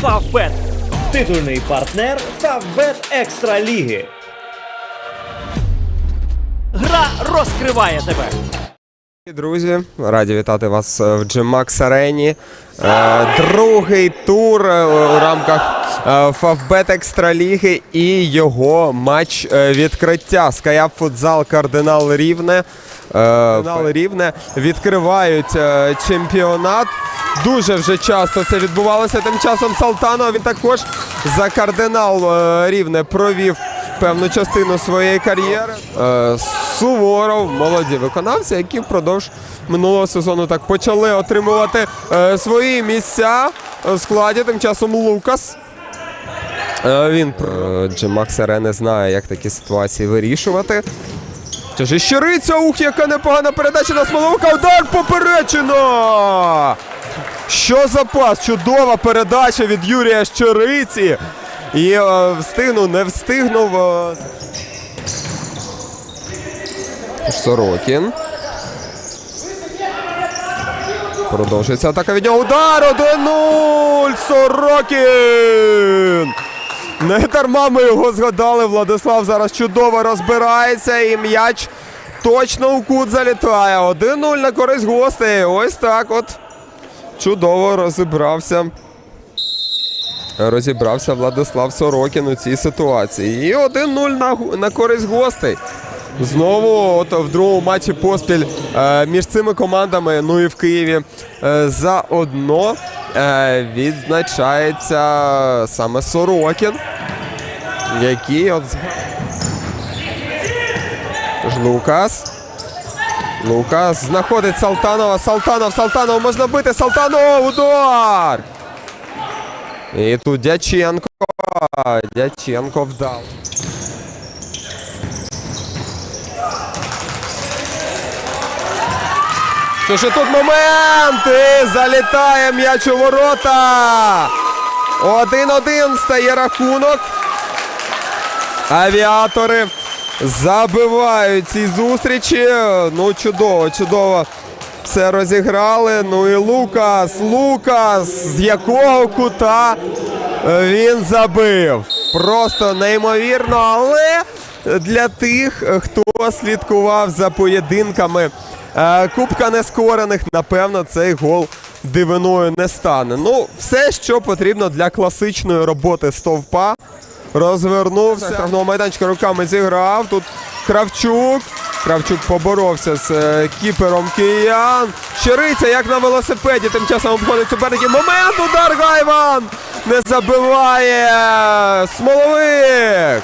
Фавбет. Титульний партнер Фавбет Екстра Ліги. Гра розкриває тебе. Друзі, раді вітати вас е, в Gmax Арені. Другий тур е, у рамках е, Фавбет Екстраліги і його матч відкриття. Скаяп футзал Кардинал Рівне. Кардинал Рівне відкривають чемпіонат. Дуже вже часто це відбувалося. Тим часом Салтанов він також за кардинал е, Рівне провів певну частину своєї кар'єри. Е, Суворов, молоді виконавці, які впродовж минулого сезону так почали отримувати е, свої місця у складі. Тим часом Лукас. Він е, Джемакс не знає, як такі ситуації вирішувати. Тяже щириця, ух, яка непогана передача на Смоловика. Удар поперечено! Що за пас? Чудова передача від Юрія Щириці. І е, встигнув, не встигнув. Е... Сорокін. Продовжується атака від нього. Удар 1-0! Сорокін! Не дарма ми його згадали. Владислав зараз чудово розбирається і м'яч точно у кут залітає. 1-0 на користь гостей. Ось так от. Чудово розібрався. Розібрався Владислав Сорокін у цій ситуації. І 1-0 на, на користь гостей. Знову от в другому матчі поспіль е, між цими командами, ну і в Києві, е, заодно е, відзначається саме Сорокін, який от з- Лукас. Знаходить Салтанова. Салтанов, Салтанов можна бити. Салтанов, удар! І тут Дяченко. Дяченко вдав. Що ж тут момент! І залітає м'яч у ворота! Один-один стає рахунок. Авіатори забивають ці зустрічі. Ну, чудово, чудово. Все розіграли. Ну і Лукас. Лукас, з якого кута він забив. Просто неймовірно, але для тих, хто слідкував за поєдинками е, Кубка нескорених, напевно, цей гол дивиною не стане. Ну, все, що потрібно для класичної роботи стовпа. Розвернувся. Штрафного майданчика руками зіграв. Тут Кравчук. Кравчук поборовся з е, кіпером киян. Щириця, як на велосипеді, тим часом обходить суперників. Момент удар Гайван! Не забиває! Смоловик!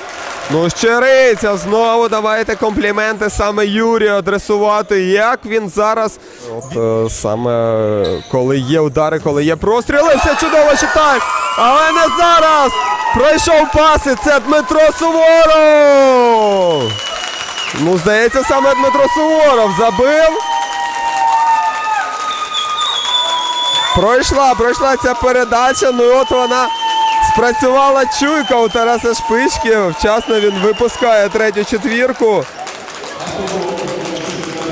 Ну, щириця, знову давайте компліменти саме Юрію адресувати. Як він зараз. От е, саме коли є удари, коли є простріли, все чудово читає. Але не зараз! Пройшов паси, це Дмитро Суворов! Ну, здається, саме Дмитро Суворов забив. Пройшла, пройшла ця передача. Ну і от вона спрацювала чуйка у Тараса Шпички. Вчасно він випускає третю четвірку.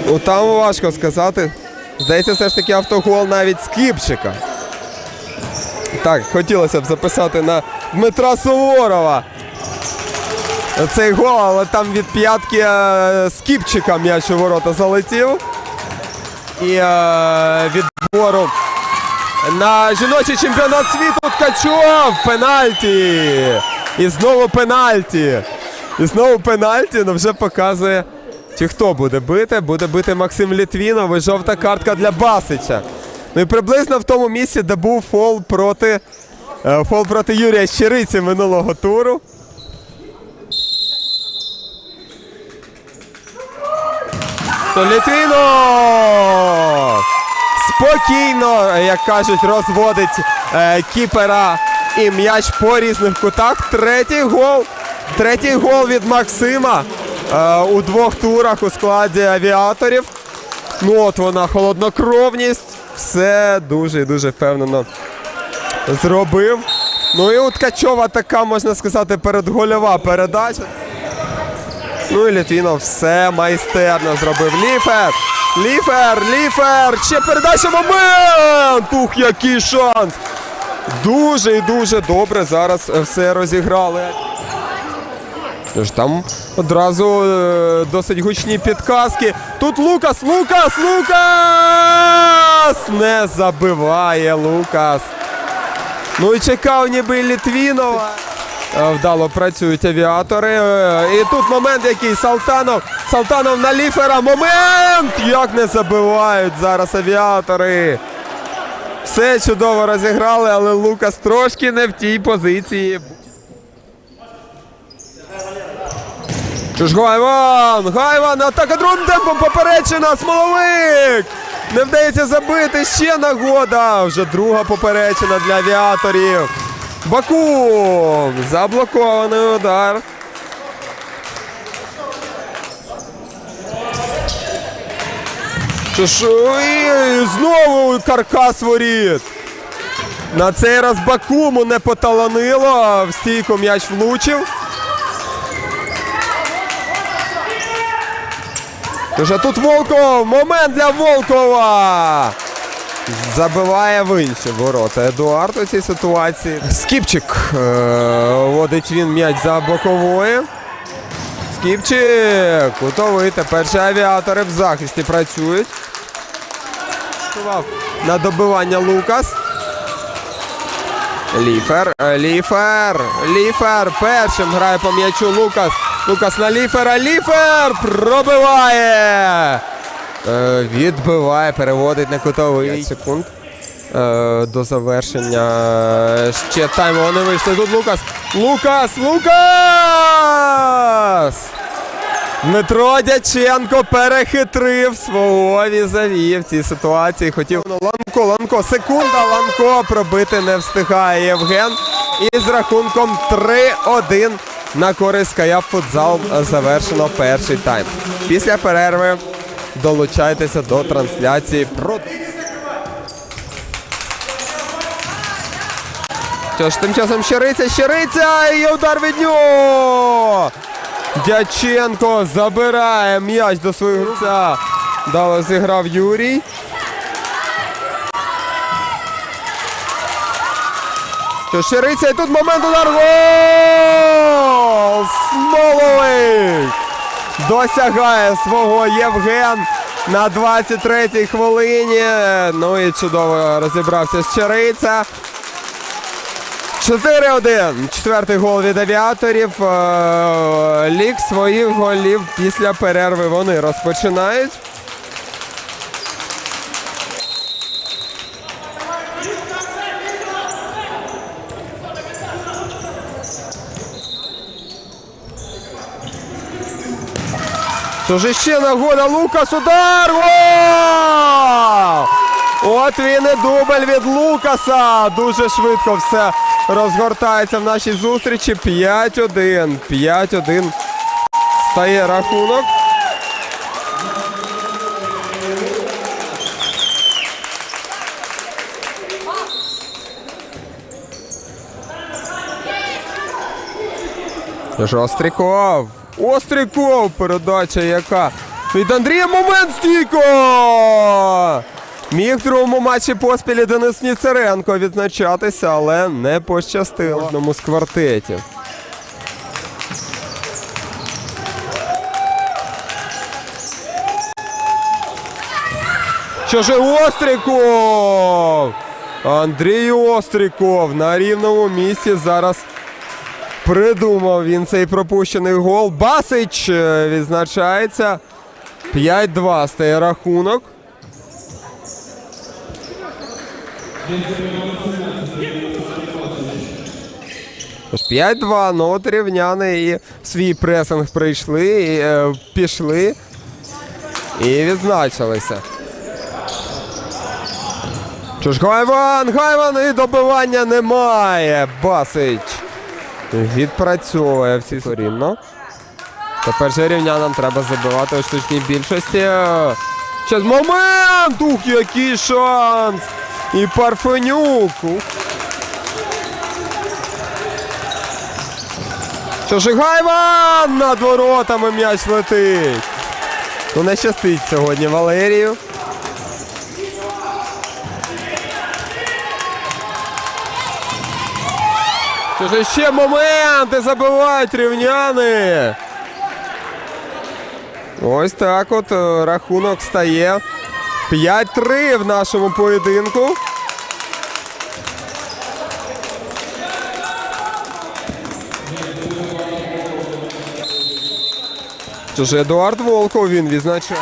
Ну, там важко сказати. Здається, все ж таки автогол навіть з Кіпчика. Так, хотілося б записати на Дмитра Суворова. Цей гол, але там від п'ятки е, Скіпчика м'яч у ворота залетів. І е, відбору на жіночий чемпіонат світу Ткачов. Пенальті. І знову пенальті. І знову пенальті, ну вже показує. Чи хто буде бити? Буде бити Максим Літвінов і жовта картка для Басича. Ну і приблизно в тому місці, де був фол проти, е, фол проти Юрія Щириці минулого туру. То Літвінов спокійно, як кажуть, розводить е, кіпера і м'яч по різних кутах. Третій гол. Третій гол від Максима е, у двох турах у складі авіаторів. Ну от вона холоднокровність. Все дуже і дуже впевнено зробив. Ну і у Ткачова така, можна сказати, передгольова передача. Ну і Літвінов все майстерно зробив. Ліфер! Ліфер! Ліфер! Ще передача момент! Ух, який шанс! Дуже і дуже добре зараз е, все розіграли. Тож там одразу е, досить гучні підказки. Тут Лукас, Лукас, Лукас! Не забиває Лукас. Ну і чекав ніби Літвінова. Е, Вдало працюють авіатори. Е, І тут момент який Салтанов. Салтанов на ліфера. Момент! Як не забивають зараз авіатори. Все чудово розіграли, але Лукас трошки не в тій позиції. Що ж Гайван! Гайван! Атака другим темпом поперечина! Смоловик! Не вдається забити ще нагода. Вже друга поперечина для авіаторів. Баку! Заблокований удар. І знову каркас воріт. На цей раз Бакуму не поталанило, в стійку м'яч влучив. Тож тут Волков. Момент для Волкова. Забиває в інші ворота. Едуард у цій ситуації. Скіпчик. Е, Водить він м'яч за бокової. Скіпчик. Кутовий. Тепер же авіатори в захисті працюють. На добивання Лукас. Ліфер, е, Ліфер, Ліфер. Першим грає по м'ячу Лукас. Лукас на Ліфера. Ліфер пробиває. Е, відбиває, переводить на кутовий. 5 секунд. Е, до завершення ще тайму вони вийшли. Тут Лукас. Лукас! Лукас! Дмитро Дяченко перехитрив свого візаві в цій ситуації. Хотів Ланко, Ланко, секунда, Ланко пробити не встигає Євген. І з рахунком 3-1 на користь Каяп футзал завершено перший тайм. Після перерви долучайтеся до трансляції. Про... Що ж, тим часом Щириця, Щириця і удар від нього! Дяченко забирає м'яч до свого гравця. Дало зіграв Юрій. Що Щириця і тут момент удар. Гол! Смоловик! Досягає свого Євген на 23-й хвилині. Ну і чудово розібрався Щириця. 4-1. Четвертий гол від авіаторів. Е, Лік своїх голів після перерви вони розпочинають. Тож іще нагода Лукас удар! Гол! От він і дубль від Лукаса. Дуже швидко все розгортається в нашій зустрічі. 5-1. 5-1 стає рахунок. Тож Остріков. Остріков. Передача яка. Від Андрія момент стійко! Міг в другому матчі поспілі Денис Ніцеренко відзначатися, але не пощастило одному з квартетів. Що ж Остріков? Андрій Остріков на рівному місці зараз придумав він цей пропущений гол. Басич е, відзначається. 5-2 стає рахунок. Тож 5-2, ну от рівняни і свій пресинг прийшли, і, е, пішли і відзначилися. Що Гайван, Гайван і добивання немає. Басич відпрацьовує всі порівно. Тепер же рівнянам треба забивати у штучній більшості. Щас момент! Ух, який шанс! І Парфенюк. Гайван над воротами м'яч летить. Ну не щастить сьогодні Валерію. Що ж ще моменти забивають рівняни. Ось так от е, рахунок стає 5-3 в нашому поєдинку. Ж Едуард Волков він відзначає.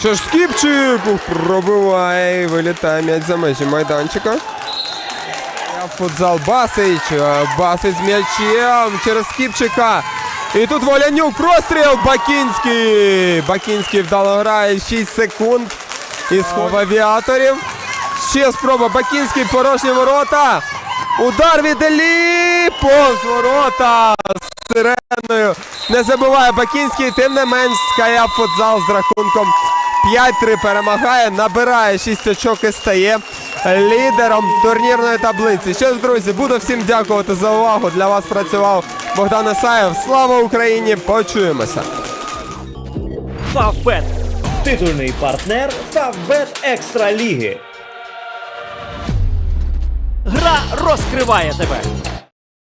Що ж Скіпчик пробиває вилітає м'яч за межі майданчика. Футзал Басич. е, Басич з м'ячем через Скіпчика. І тут Волянюк простріл. Бакінський. Бакінський вдало грає 6 секунд. Із хов авіаторів. Ще спроба. Бакінський порожні ворота. Удар від Елі. Повз ворота. З сиреною. Не забуває Бакінський. Тим не менш Ская футзал з рахунком 5-3 перемагає, набирає 6 очок і стає лідером турнірної таблиці. Що ж, друзі, буду всім дякувати за увагу. Для вас працював Богдан Ісаєв. Слава Україні! Почуємося! Фавбет. Титульний партнер Фавбет Екстра Ліги. Гра розкриває тебе.